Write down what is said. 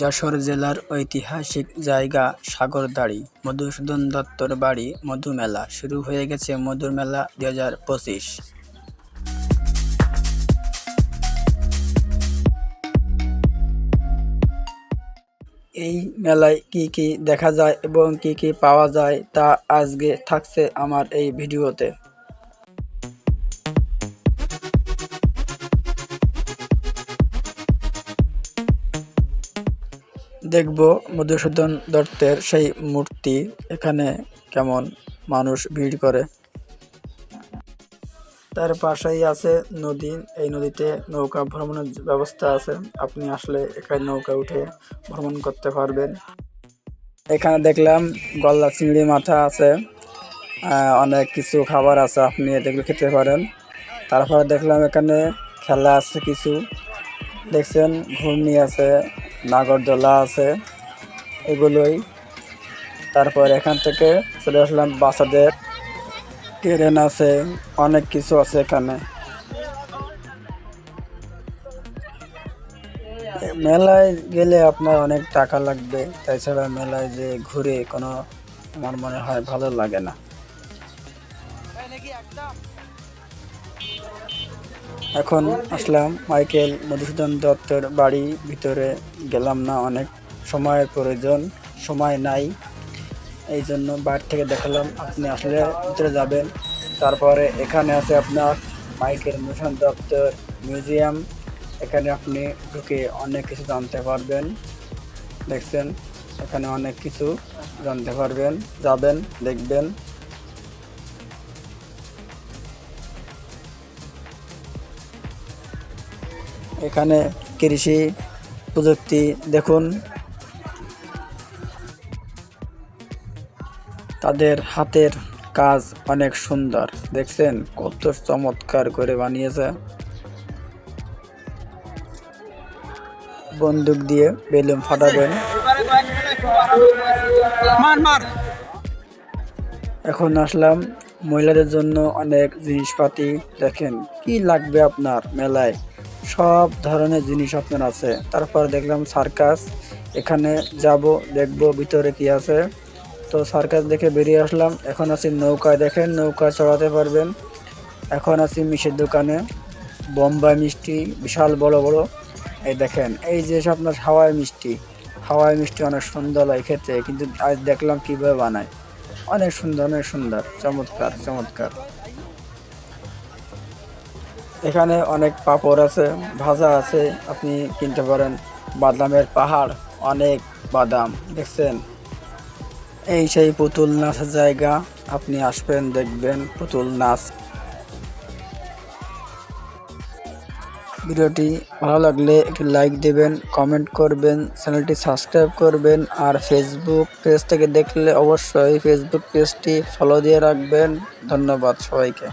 যশোর জেলার ঐতিহাসিক জায়গা সাগরদাড়ি। মধুসূদন দত্তর বাড়ি মধুমেলা। শুরু হয়ে গেছে মধুর মেলা দুই হাজার পঁচিশ। এই মেলায় কি কি দেখা যায় এবং কি কি পাওয়া যায় তা আজকে থাকছে আমার এই ভিডিওতে। দেখব মধুসূদন দত্তের সেই মূর্তি এখানে কেমন মানুষ ভিড় করে। তার পাশেই আছে নদী, এই নদীতে নৌকা ভ্রমণের ব্যবস্থা আছে। আপনি আসলে এখানে নৌকা উঠে ভ্রমণ করতে পারবেন। এখানে দেখলাম গলদা চিংড়ি মাথা আছে অনেক কিছু খাবার আছে, আপনি এগুলো খেতে পারেন। তারপরে দেখলাম এখানে খেলা আছে কিছু। দেখছেন, ঘূর্ণি আছে, নাগরদোলা আছে, এগুলোই। তারপর এখান থেকে চলে আসলাম বাচ্চাদের ট্রেন আছে, অনেক কিছু আছে এখানে। মেলায় গেলে আপনার অনেক টাকা লাগবে, তাছাড়া মেলায় যে ঘুরে কোনো আমার মনে হয় ভালো লাগে না। এখন আসলাম মাইকেল মধুসূদন দত্তের বাড়ি, ভিতরে গেলাম না অনেক। সময়ের প্রয়োজন, সময় নাই। এই জন্য বাইরে থেকে দেখালাম, আপনি আসলে ভিতরে যাবেন। তারপরে এখানে আছে আপনার মাইকেল মধুসূদন দত্তর মিউজিয়াম। এখানে আপনি ঢুকে অনেক কিছু জানতে পারবেন। দেখছেন, এখানে অনেক কিছু জানতে পারবেন, যাবেন, দেখবেন। এখানে কৃষি প্রযুক্তি দেখুন। তাদের হাতের কাজ অনেক সুন্দর দেখছেন? কত চমৎকার করে বানিয়েছে। বন্দুক দিয়ে বেলুন ফাটাবেন এখন আসলাম মহিলাদের জন্য অনেক জিনিসপাতি দেখেন। কি লাগবে আপনার মেলায়? সব ধরনের জিনিস আপনার আছে। তারপর দেখলাম সার্কাস, এখানে যাব, দেখব ভিতরে কি আছে। তো সার্কাস দেখে বেরিয়ে আসলাম। এখন আছি নৌকায়, দেখেন নৌকা চড়াতে পারবেন। এখন আছি মিষ্টির দোকানে। বোম্বাই মিষ্টি, বিশাল বড় বড়। এই দেখেন, এই যে আপনার হাওয়াই মিষ্টি। হাওয়াই মিষ্টি অনেক সুন্দর লাগে খেতে কিন্তু আজ দেখলাম কীভাবে বানায়। অনেক সুন্দর অনেক সুন্দর, চমৎকার চমৎকার। এখানে অনেক পাপড় আছে, ভাজা আছে, আপনি কিনতে পারেন। বাদামের পাহাড়, অনেক বাদাম, দেখছেন? এই সেই পুতুল নাচের জায়গা, আপনি আসবেন, দেখবেন পুতুল নাচ। ভিডিওটি ভালো লাগলে একটি লাইক দেবেন কমেন্ট করবেন চ্যানেলটি সাবস্ক্রাইব করবেন, আর ফেসবুক পেজ থেকে দেখলে অবশ্যই ফেসবুক পেজটি ফলো দিয়ে রাখবেন। ধন্যবাদ সবাইকে।